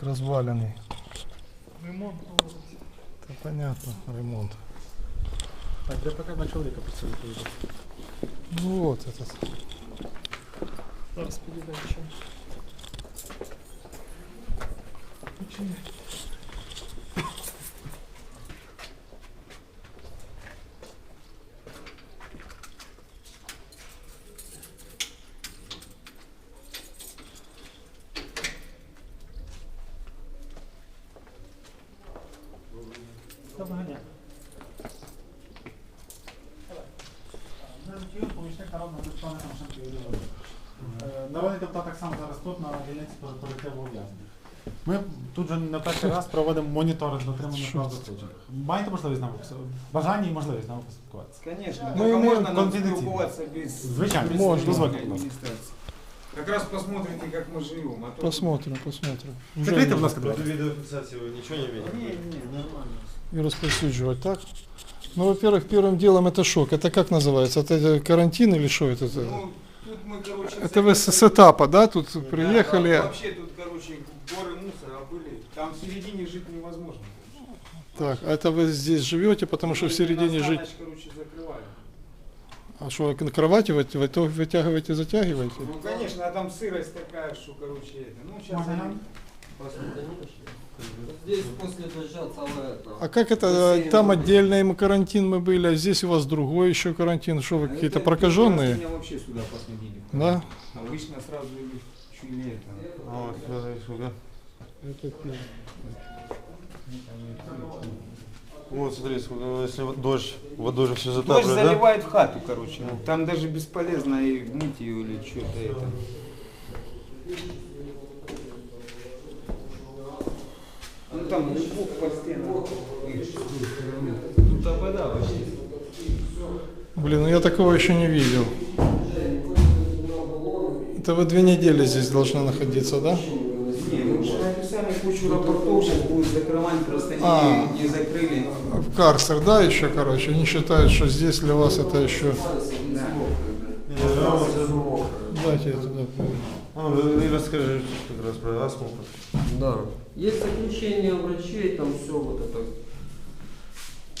Так, разваленный. Ремонт. Это понятно, ремонт. Так, я пока на чоловіка працюю. Ну вот этот. Зараз підійде ще. Доброго дня. Помічник народного депутата Тимошенко Юрій Володимирович. Е, Народний депутат так само зараз тут на дільниці перекриву ув'язнених. Ми тут вже не перший раз проводимо моніторинг дотримання Що прав це? засуджених. Маєте можливість з нами пос- бажання і можливість з нами поспілкуватися? Конечно. Мы Только имеем можно нам конфиденциально. спілкуватися без Звичайно, Можно. дозвольте, будь ласка. администрации. Как раз посмотрите, как мы живем. А то... Посмотрим, посмотрим. Уже Закрийте, будь ласка, До двері. видеофиксации вы ничего не имеете? Не, не, нормально. и распространять, так? Ну, во-первых, первым делом это шок. Это как называется? Это карантин или что это? Ну, тут мы, короче... Это вы с, с этапа, да? Тут Да, приехали. там вообще тут, короче, горы мусора были. Там в середине жить невозможно. Так, а это вы здесь живете, потому что в середине жить. ночь, короче, закрывали. А что, на кровати вы, вы то вытягиваете, затягиваете? Ну, конечно, а там сырость такая, что, короче, это... Ну, сейчас Можно они... Здесь после дождя целое это. А как это? э, Там отдельный м- карантин мы были, а здесь у вас другой еще карантин. Что вы А какие-то прокаженные? Меня вообще сюда посадили. Да? Обычно сразу или чули это. А вот, смотри, сколько. Вот, смотри, если вот дождь, водой же все Дождь затапливает, да? заливает в хату, короче. Там даже бесполезно и мыть ее или что-то это. Ну там лук по стенам. Тут вода вообще. Блин, ну я такого еще не видел. Это вы две недели здесь должны находиться, да? Не, мы уже написали кучу рапортов, сейчас будут закрывать, просто не, А. не закрыли. В карцер, да, еще, короче. Они считают, что здесь для вас это еще... Да. Ну, Дайте я туда. Ну, и расскажи как раз про астму. Да. Есть заключение врачей, там все вот это.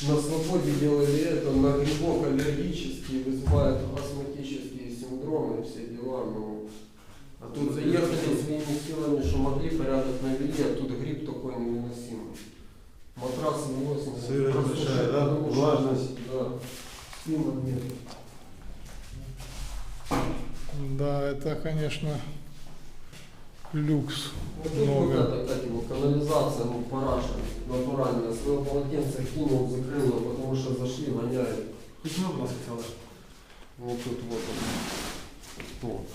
На свободе делали это, на грибок аллергический, вызывает астматические синдромы, все дела. Ну, а тут заехали своими силами, что могли, порядок навели, а тут гриб такой невыносимый. Матрасы выносим. Сырость большая, да? Влажность. Да. Сила нет. Да, это, конечно, люкс. Вот тут Много. вот это, как его, канализация, ну, параша, натуральная. Свое полотенце кинул, закрыл, потому что зашли, воняет. Будь ласка, це лише. Вот тут вот он. Вот.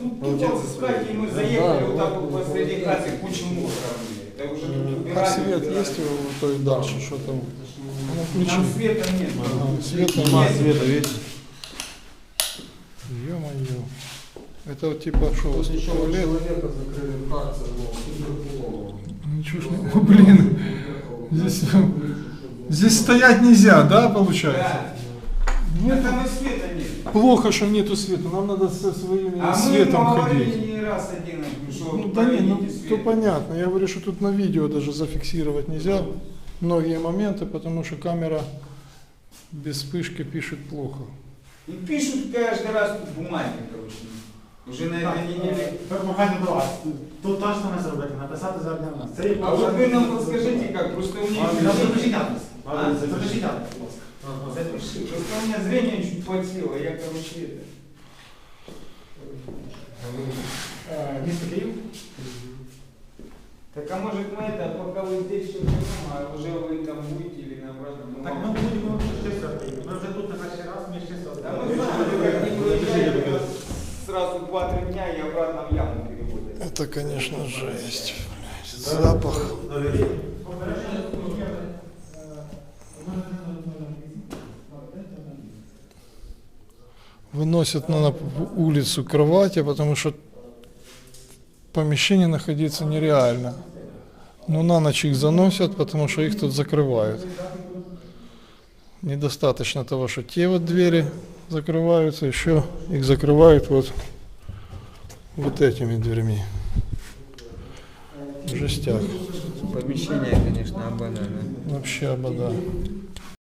Ну, тут в хате мы заехали, Да, вот так вот, вот вот, посреди вот, хаты вот. кучу мусора были. Это уже тут А убирали, свет убирали. есть у той дальше, что там? Ну, включи. Там света нет. Ага, света Нет. Света, видишь? Ё-моё. Это вот типа что, у вас Тут туалет? человека закрыли карцер, ну. Ничего ж не... О, блин, здесь, здесь стоять нельзя, да, получается? Да. А там и света нет. Плохо, что нету света, нам надо со своим А мы светом ему ходить. не раз один, что Ну да не, ну то понятно. Я говорю, что тут на видео даже зафиксировать нельзя многие моменты, потому что камера без вспышки пишет плохо. И пишут каждый раз бумаги, короче. Уже на этой неделе. Прохання до вас. Тут точно не зробити, написати звернення в нас. Це є А вот вы нам подскажите, как, просто у меня... А, Запишіть адрес. А? Запишіть адрес, будь ласка. Запиши. Просто у меня зрение чуть подсело, я, короче, это... Е, Місто Київ. Так а может мы это, пока вы здесь все живем, а уже вы 2-3 дня и обратно в яму переводят. Это, конечно, жесть. Запах. Выносят на на улицу кровати, потому что в помещении находиться нереально. Но на ночь их заносят, потому что их тут закрывают. Недостаточно того, что те вот двери закрываются, еще их закрывают вот, вот этими дверьми. жестяк. Помещение, конечно, обана, Вообще обода.